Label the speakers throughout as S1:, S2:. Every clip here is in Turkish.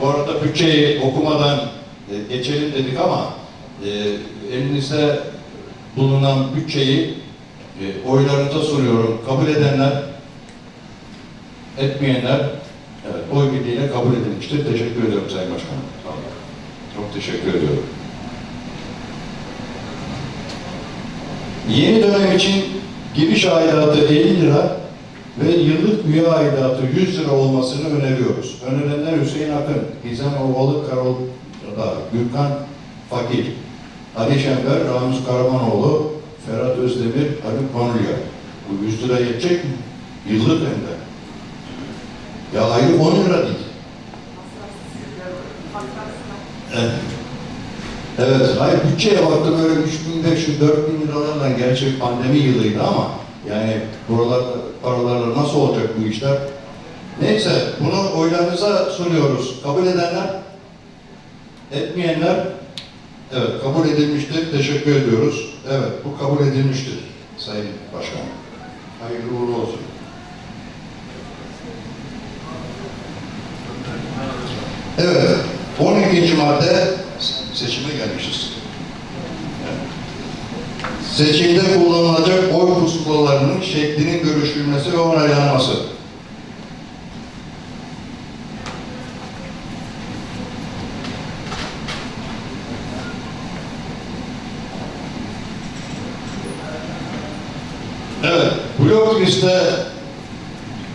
S1: bu arada bütçeyi okumadan e, geçelim dedik ama e, elinizde bulunan bütçeyi e, oylarınıza sunuyorum. Kabul edenler, etmeyenler evet, oy birliğiyle kabul edilmiştir. Teşekkür ediyorum Sayın Başkanım. Çok teşekkür ediyorum. Yeni dönem için giriş aidatı 50 lira ve yıllık üye aidatı 100 lira olmasını öneriyoruz. Önerilenler Hüseyin Akın, Gizem Ovalı Karolda, Gürkan Fakir, Ali Şenber, Ramiz Karamanoğlu, Ferhat Özdemir, Haluk Panulya. Bu 100 lira yetecek mi? Yıllık hem de. Ya aylık 10 lira değil. Evet. Evet, hayır bütçeye baktım öyle 3500 4000 liralarla gerçek pandemi yılıydı ama yani buralar paralarla nasıl olacak bu işler? Neyse, bunu oylarınıza sunuyoruz. Kabul edenler, etmeyenler, evet kabul edilmiştir. Teşekkür ediyoruz. Evet, bu kabul edilmiştir Sayın Başkan. Hayırlı uğurlu olsun. Evet, 12. madde seçime gelmişiz. Seçimde kullanılacak oy pusulalarının şeklinin görüşülmesi ve onaylanması. Evet, blok liste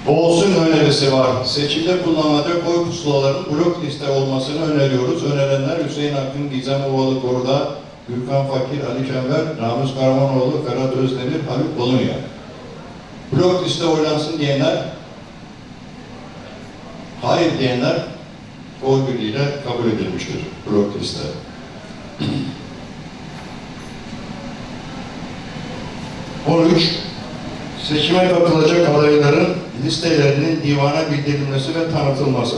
S1: olsun önerisi var. Seçimde kullanılacak oy pusulaların blok liste olmasını öneriyoruz. Önerenler Hüseyin Akın, Gizem Ovalı Koruda, Gürkan Fakir, Ali Şenver, Ramiz Karamanoğlu, Ferhat Özdemir, Haluk Bolunya. Blok liste oylansın diyenler, hayır diyenler oy birliğiyle kabul edilmiştir blok liste. On üç, seçime katılacak adayların listelerinin divana bildirilmesi ve tanıtılması.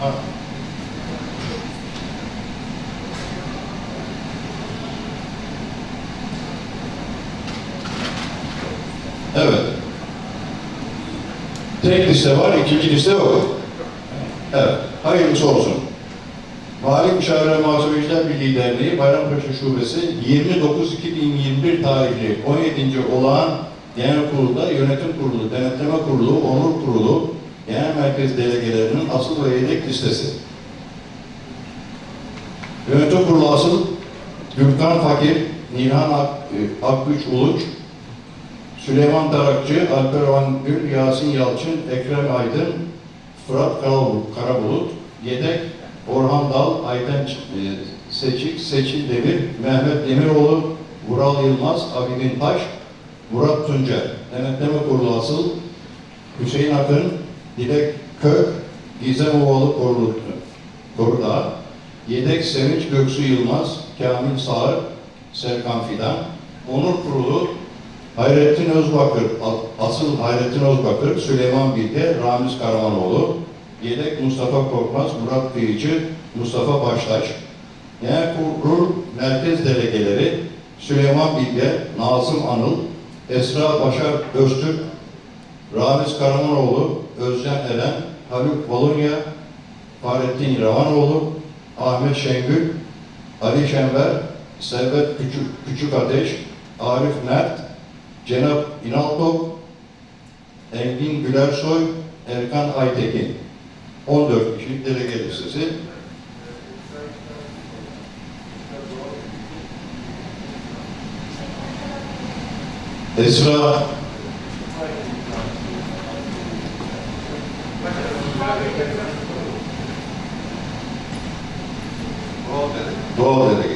S1: Ha. Evet. Tek liste var, ikinci liste yok. Evet, hayırlısı olsun. Mali Müşavire Muhasebeciler Birliği Derneği Bayrampaşa Şubesi 29-2021 tarihli 17. olağan genel kurulda yönetim kurulu, denetleme kurulu, onur kurulu, genel merkez delegelerinin asıl ve yedek listesi. Yönetim kurulu asıl Gürkan Fakir, Nilhan Ak, e, Akgüç Uluç, Süleyman Tarakçı, Alper Van Gül, Yasin Yalçın, Ekrem Aydın, Fırat Karabulut, yedek Orhan Dal, Ayten e, Seçik, Seçil Demir, Mehmet Demiroğlu, Vural Yılmaz, Abidin Taş, Murat Tuncer. Denetleme Kurulu asıl Hüseyin Akın, Dilek Kök, Gizem Ovalı Korudağ, Yedek Sevinç Göksu Yılmaz, Kamil Sağır, Serkan Fidan, Onur Kurulu Hayrettin Özbakır, asıl Hayrettin Özbakır, Süleyman Bilge, Ramiz Karamanoğlu, Yedek Mustafa Korkmaz, Murat Kıyıcı, Mustafa Baştaş, Genel Kurul Merkez Delegeleri Süleyman Bilge, Nazım Anıl, Esra Başar Öztürk, Ramiz Karamanoğlu, Özcan Eren, Haluk Bolunya, Fahrettin Ravanoğlu, Ahmet Şengül, Ali Şenver, Servet Küçük, Küçük Ateş, Arif Mert, Cenap İnaltok, Engin Gülersoy, Erkan Aytekin. 14 kişilik delege listesi. Esra Doğal delege.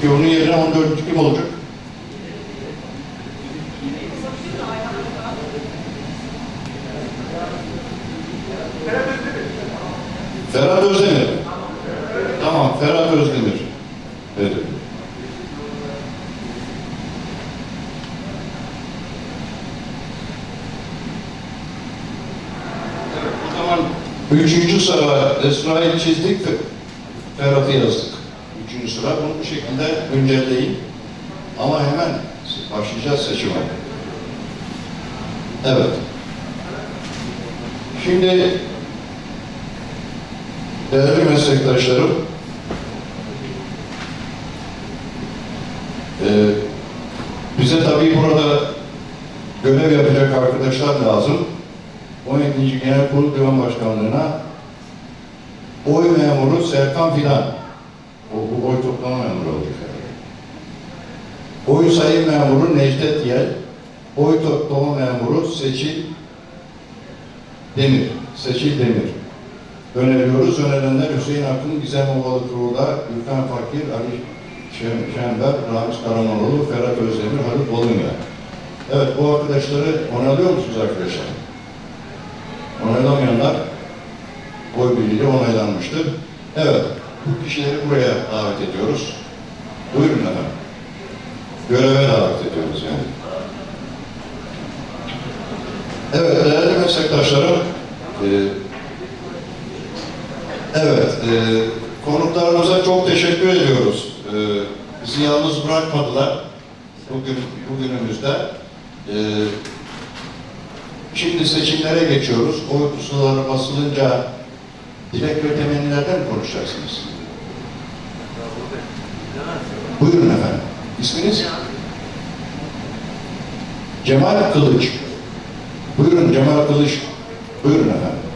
S1: Peki onun yerine 14 kim olacak? Ferhat Özdemir. Tamam, Ferhat Özdemir. Evet. Üçüncü sıra Esra'yı çizdik, Ferhat'ı yazdık. Sıra. Bunu bu şekilde güncelleyin. Ama hemen başlayacağız seçime. Evet. Şimdi değerli meslektaşlarım, e, bize tabii burada görev yapacak arkadaşlar lazım. 17. Genel Kurul Divan Başkanlığı'na oy memuru Serkan Fidan, o, bu oy toplama memuru herhalde. Oy sayım memuru Necdet Yel, oy toplama memuru Seçil Demir, Seçil Demir. Öneriyoruz. Önerenler Hüseyin Akın, Gizem Ovalı Tuğla, Gülkan Fakir, Ali Şem- Şember, Ramiz Karamanoğlu, Ferhat Özdemir, Haluk Bolunya. Evet, bu arkadaşları onaylıyor musunuz arkadaşlar? Onaylamayanlar oy birliğiyle onaylanmıştır. Evet, bu kişileri buraya davet ediyoruz. Buyurun efendim. Göreve davet ediyoruz yani. Evet, değerli meslektaşlarım, e, evet, e, konuklarımıza çok teşekkür ediyoruz. E, bizi yalnız bırakmadılar bugün bugünümüzde. E, şimdi seçimlere geçiyoruz. Oy pusulaları basılınca dilek ve temennilerden konuşacaksınız? Buyurun efendim. İsminiz? Cemal Kılıç. Buyurun Cemal Kılıç. Buyurun efendim.